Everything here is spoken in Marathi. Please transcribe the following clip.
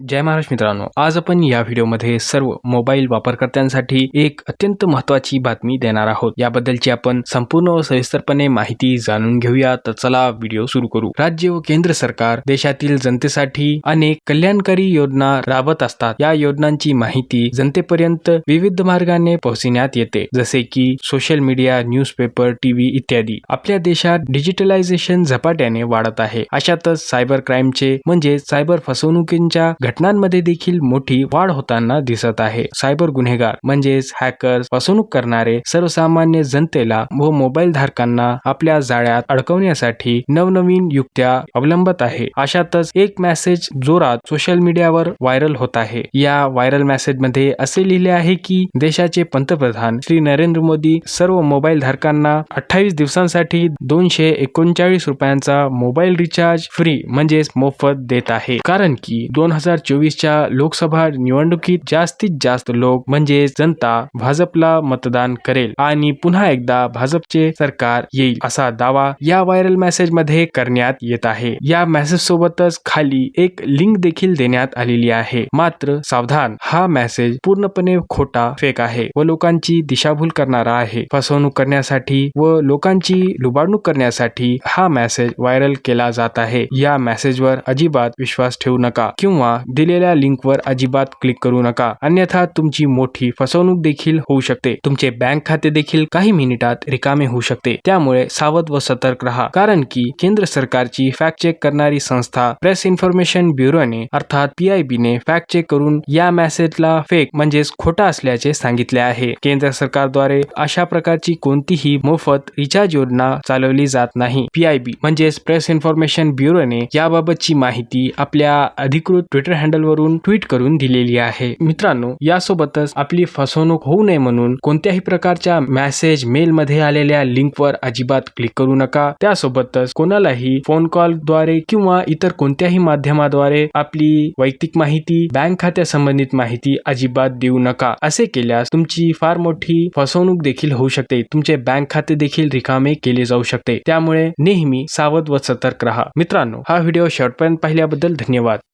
जय महाराज मित्रांनो आज आपण या व्हिडिओमध्ये सर्व मोबाईल वापरकर्त्यांसाठी एक अत्यंत महत्वाची बातमी देणार आहोत. याबद्दलची आपण संपूर्ण व सविस्तरपणे माहिती जाणून घेऊया. तर चला व्हिडिओ सुरू करू. राज्य व केंद्र सरकार देशातील जनतेसाठी अनेक कल्याणकारी योजना राबत असतात. या योजनांची माहिती जनतेपर्यंत विविध मार्गाने पोहोचविण्यात येते. जसे की सोशल मीडिया न्यूजपेपर टीव्ही इत्यादी. आपल्या देशात डिजिटलायझेशन झपाट्याने वाढत आहे. अशातच सायबर क्राईमचे म्हणजे सायबर फसवणुकींच्या घटनांमध्ये देखील मोठी वाढ होताना दिसत आहे. सायबर गुन्हेगार म्हणजेच हॅकर्स फसवणूक करणारे सर्वसामान्य जनतेला व मोबाईल धारकांना आपल्या जाळ्यात अडकवण्यासाठी नवनवीन युक्त्या अवलंबत आहे. अशातच एक मेसेज जोरात सोशल मीडियावर व्हायरल होत आहे. या व्हायरल मेसेजमध्ये असे लिहिले आहे की देशाचे पंतप्रधान श्री नरेंद्र मोदी सर्व मोबाईल धारकांना अठ्ठावीस दिवसांसाठी दोनशे एकोणचाळीस रुपयांचा मोबाईल रिचार्ज फ्री म्हणजेच मोफत देत आहे. कारण की दोन हजार चोवीसच्या लोकसभा निवडणुकीत जास्तीत जास्त लोक म्हणजे जनता भाजपला मतदान करेल आणि पुन्हा एकदा भाजपचे सरकार येईल असा दावा या व्हायरल मेसेजमध्ये करण्यात येत आहे. या मेसेज सोबतच खाली एक लिंक देखील देण्यात आलेली आहे. मात्र सावधान हा मेसेज पूर्णपणे खोटा फेक आहे व लोकांची दिशाभूल करणारा आहे. फसवणूक करण्यासाठी व लोकांची लुबाडणूक करण्यासाठी हा मेसेज व्हायरल केला जात आहे. या मेसेजवर अजिबात विश्वास ठेवू नका किंवा दिलेल्या लिंकवर अजिबात क्लिक करू नका. अन्यथा तुमची मोठी फसवणूक देखील होऊ शकते. तुमचे बँक खाते देखील काही मिनिटात रिकामे होऊ शकते. त्यामुळे सावध व सतर्क राहा. कारण की केंद्र सरकारची फॅक्ट चेक करणारी संस्था प्रेस इन्फॉर्मेशन ब्युरोने अर्थात पीआयबी ने फॅक्ट चेक करून या मेसेजला फेक म्हणजेच खोटा असल्याचे सांगितले आहे. केंद्र सरकारद्वारे अशा प्रकारची कोणतीही मोफत रिचार्ज योजना चालवली जात नाही. पीआयबी म्हणजेच प्रेस इन्फॉर्मेशन ब्युरोने याबाबतची माहिती आपल्या अधिकृत ट्विटर हँडलवरून ट्विट करून दिलेली आहे. मित्रांनो यासोबतच आपली फसवणूक होऊ नये म्हणून कोणत्याही प्रकारच्या मेसेज मेल मध्ये आलेल्या लिंकवर अजिबात क्लिक करू नका. त्यासोबतच कोणालाही फोन कॉलद्वारे किंवा इतर कोणत्याही माध्यमाद्वारे आपली वैयक्तिक माहिती बँक खात्या संबंधित माहिती अजिबात देऊ नका. असे केल्यास तुमची फार मोठी फसवणूक देखील होऊ शकते. तुमचे बँक खाते देखील रिकामे केले जाऊ शकते. त्यामुळे नेहमी सावध व सतर्क राहा. मित्रांनो हा व्हिडिओ शेवटपर्यंत पाहिल्याबद्दल धन्यवाद.